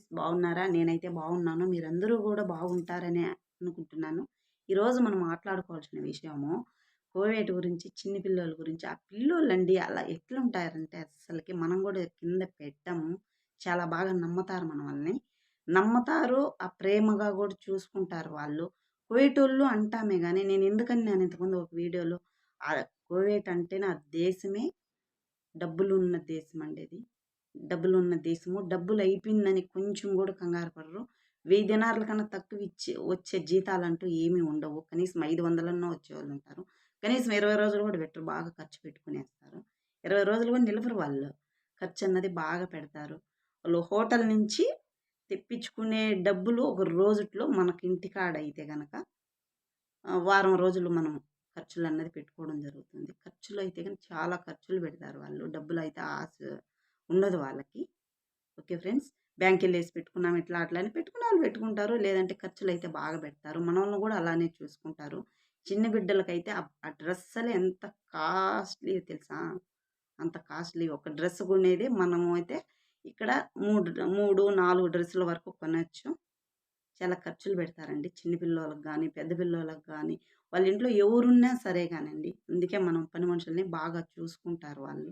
Friends బాగున్నారా? నేనైతే బాగున్నాను. మీరందరూ కూడా బాగుంటారని అనుకుంటున్నాను. ఈరోజు మనం మాట్లాడుకోవాల్సిన విషయము కోవిడ్ గురించి చిన్న పిల్లల గురించి. ఆ పిల్లోళ్ళండి అలా ఎట్లుంటారంటే అసలుకి మనం కూడా కింద పెట్టాము. చాలా బాగా నమ్ముతారు మన వాళ్ళని నమ్ముతారు ఆ ప్రేమగా కూడా చూసుకుంటారు వాళ్ళు. కోవిటోళ్ళు అంటామే కానీ నేను ఎందుకని నేను ఇంతకుముందు ఒక వీడియోలో ఆ కోవిడ్ అంటేనే ఆ దేశమే డబ్బులు ఉన్న దేశం అండి ఇది డబ్బులు ఉన్న దేశము. డబ్బులు అయిపోయిందని కొంచెం కూడా కంగారు పడరు. వెయ్యి దినార్ల కన్నా తక్కువ ఇచ్చే వచ్చే జీతాలు అంటూ ఏమీ ఉండవు. కనీసం ఐదు వందలన్నా వచ్చేవాళ్ళు ఉంటారు. కనీసం ఇరవై రోజులు కూడా పెట్టరు. బాగా ఖర్చు పెట్టుకునేస్తారు. ఇరవై రోజులు కూడా నిలవరు వాళ్ళు. ఖర్చు అన్నది బాగా పెడతారు. వాళ్ళు హోటల్ నుంచి తెప్పించుకునే డబ్బులు ఒక రోజుట్లో మనకి ఇంటికాడ అయితే కనుక వారం రోజులు మనం ఖర్చులు అన్నది పెట్టుకోవడం జరుగుతుంది. ఖర్చులు అయితే కానీ చాలా ఖర్చులు పెడతారు వాళ్ళు. డబ్బులు అయితే ఆశ ఉండదు వాళ్ళకి. Okay friends? బ్యాంక్ వేసి పెట్టుకున్నాం ఇట్లా అట్లా అని పెట్టుకున్న వాళ్ళు పెట్టుకుంటారు. లేదంటే ఖర్చులు అయితే బాగా పెడతారు. మనల్ని కూడా అలానే చూసుకుంటారు. చిన్న బిడ్డలకైతే ఆ డ్రెస్సులు ఎంత కాస్ట్లీ తెలుసా? అంత కాస్ట్లీ. ఒక డ్రెస్ కొనేది మనము అయితే ఇక్కడ మూడు మూడు నాలుగు డ్రెస్సుల వరకు కొనచ్చు. చాలా ఖర్చులు పెడతారండి. చిన్న పిల్లలకు కానీ పెద్ద పిల్లలకు కానీ వాళ్ళ ఇంట్లో ఎవరున్నా సరే కానండి. అందుకే మనం పని మనుషుల్ని బాగా చూసుకుంటారు వాళ్ళు.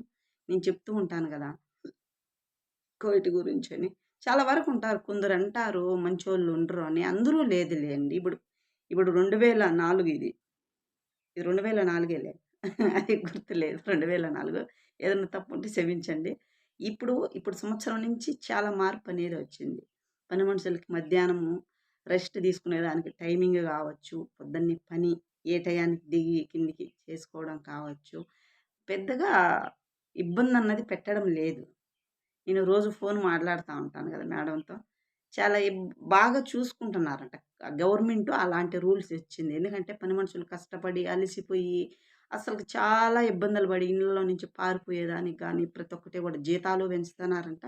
నేను చెప్తూ ఉంటాను కదా కోవిడ్ గురించి అని చాలా వరకు ఉంటారు కొందరు అంటారు మంచోళ్ళు ఉండరు అని. అందరూ లేదులేండి. ఇప్పుడు ఇప్పుడు రెండు వేల నాలుగు ఇది. ఇది రెండు వేల నాలుగేలే. అది గుర్తులేదు. రెండు వేల నాలుగు. ఏదైనా తప్పు ఉంటే క్షమించండి. ఇప్పుడు ఇప్పుడు సంవత్సరం నుంచి చాలా మార్పు అనేది వచ్చింది. పని మనుషులకి మధ్యాహ్నము రెస్ట్ తీసుకునేదానికి టైమింగ్ కావచ్చు పొద్దున్నే పని ఏ టయానికి దిగి కిందికి చేసుకోవడం కావచ్చు. పెద్దగా ఇబ్బంది అన్నది పెట్టడం లేదు. నేను రోజు ఫోన్ మాట్లాడుతూ ఉంటాను కదా మేడంతో. చాలా బాగా చూసుకుంటున్నారంట. గవర్నమెంట్ అలాంటి రూల్స్ ఇచ్చింది. ఎందుకంటే పని మనుషులు కష్టపడి అలసిపోయి అసలు చాలా ఇబ్బందులు పడి ఇళ్ళలో నుంచి పారిపోయేదానికి కానీ ప్రతి ఒక్కటి కూడా జీతాలు పెంచుతున్నారంట.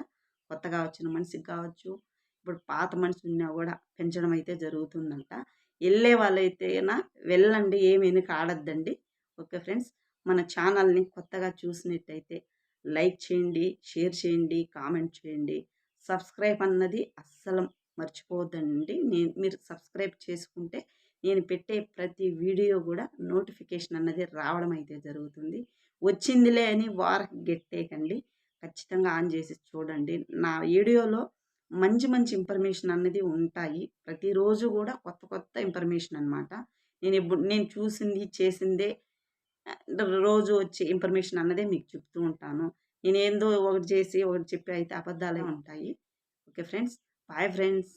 కొత్తగా వచ్చిన మనిషికి కావచ్చు ఇప్పుడు పాత మనిషి ఉన్నా కూడా పెంచడం అయితే జరుగుతుందంట. వెళ్ళే వాళ్ళైతేనా వెళ్ళండి ఏమి కాడద్దండి ఓకే ఫ్రెండ్స్ మన ఛానల్ని కొత్తగా చూసినట్టయితే లైక్ చేయండి షేర్ చేయండి కామెంట్ చేయండి. సబ్స్క్రైబ్ అన్నది అస్సలు మర్చిపోవద్దండి. నేను మీరు సబ్స్క్రైబ్ చేసుకుంటే నేను పెట్టే ప్రతి వీడియో కూడా నోటిఫికేషన్ అన్నది రావడం అయితే జరుగుతుంది. వచ్చిందిలే అని వారకి గెట్టేకండి ఖచ్చితంగా ఆన్ చేసి చూడండి. నా వీడియోలో మంచి మంచి ఇన్ఫర్మేషన్ అన్నది ఉంటాయి. ప్రతిరోజు కూడా కొత్త కొత్త ఇన్ఫర్మేషన్ అనమాట నేను ఇప్పుడు నేను చూసింది చేసిందే రోజు వచ్చే ఇన్ఫర్మేషన్ అన్నదే మీకు చెప్తూ ఉంటాను. నేను ఏందో ఒకటి చేసి ఒకటి చెప్పి అయితే అబద్ధాలే ఉంటాయి. Okay friends. Boy friends.